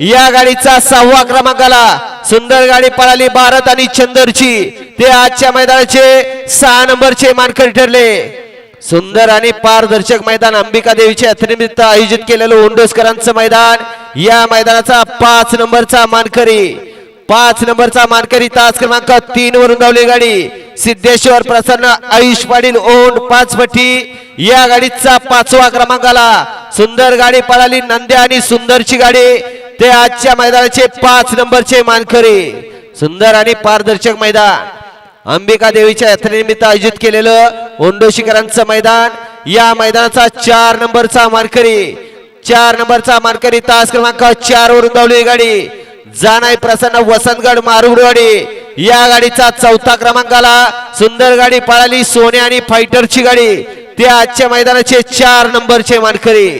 या गाडीचा सहावा क्रमांकाला सुंदर गाडी पळाली भारत आणि चंदरची. ते आजच्या मैदानाचे सहा नंबरचे मानकरी ठरले. सुंदर आणि पारदर्शक मैदान अंबिका देवीच्या यात्रेनिमित्त आयोजित केलेलं ओंडोसकरांचं मैदान. या मैदानाचा पाच नंबरचा मानकरी. पाच नंबरचा मानकरी तास क्रमांक तीन वरून धावली गाडी. सिद्धेश्वर प्रसन्न आयुष पाटील ओंड पाच पट्टी या गाडीचा पाचवा क्रमांकाला सुंदर गाडी पळाली नंद्या आणि सुंदरची गाडी. ते आजच्या मैदानाचे पाच नंबरचे मानकरी सुंदर आणि पारदर्शक मैदान. अंबिका देवीच्या यात्रेनिमित्त आयोजित केलेलं ओंडोशीकरांचं मैदान या मैदानाचा चार नंबरचा मानकरी चार नंबरचा मानकरी तास क्रमांक चार वरून धावली गाडी. जानाई प्रसन्न वसंतगड मारुडवाडी या गाडीचा चौथा क्रमांकाला सुंदर गाडी पळाली सोने आणि फायटरची गाडी. ते आजच्या मैदानाचे चार नंबरचे मानकरी.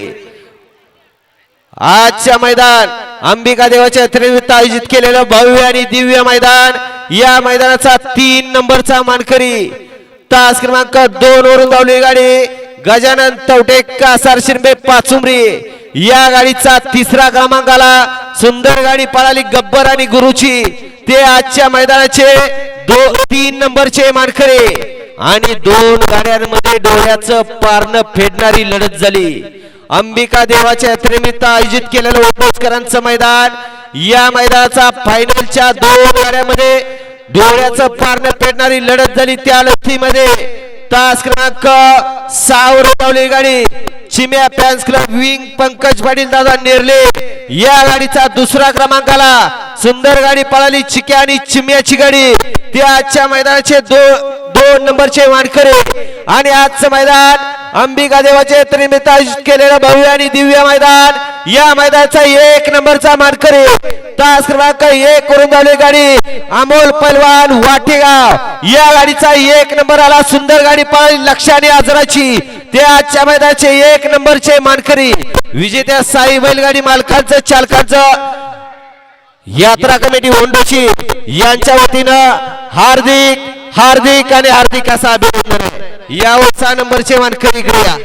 आजच्या मैदान अंबिका देवाच्या यात्रेनिमित्त आयोजित केलेलं भव्य आणि दिव्य मैदान. या मैदानाचा तीन नंबरचा मानकरी तास क्रमांक दोन वरून धावली गाडी गजानन तवटे कासार शिरबे पाचुंबरी. या गाडीचा तिसरा क्रमांकाला सुंदर गाडी पळाली गब्बर आणि गुरुची. ते आजच्या मैदानाचे दो तीन नंबरचे मानकरी. आणि दोन गाड्यांमध्ये डोळ्याचं पारणं फेडणारी लढत झाली. अंबिका देवाच्या यात्रेनिमित्त आयोजित केलेलं ओटोसकरांचं मैदान. या मैदानाचा फायनलच्या दोन गाड्यामध्ये डोळ्याचं पारणं पेटणारी लढत झाली त्या लढतीमध्ये. तास क्रमांक सहावर उडवली गाडी. Chimya fans club wing Pankaj Patil दादा नेरले. या गाडीचा दुसरा क्रमांकाला सुंदर गाडी पळाली चिक्या आणि चिम्याची गाडी. ते आजच्या मैदानाचे दोन दोन नंबरचे वानकरे आणि आजचं मैदान अंबिका देवाचे निमित्त आयोजित केलेलं भव्य आणि दिव्य मैदान. या मैदानाचा एक नंबरचा मानकरी तास क्रमांक एक करून झाली गाडी अमोल पलवान वाटेगाव. या गाडीचा एक नंबर आला सुंदर गाडी पळाली लक्षाने आजराची. ते आजच्या मैदानाचे एक नंबरचे मानकरी. विजेत्या साई बैलगाडी मालकांचं चालकांचं. यात्रा कमिटी होंडोची. यांच्या वतीनं हार्दिक हार्दिक आणि हार्दिक असा अभिनंदन आहे. या सहा नंबरचे मानकरी इकडे या.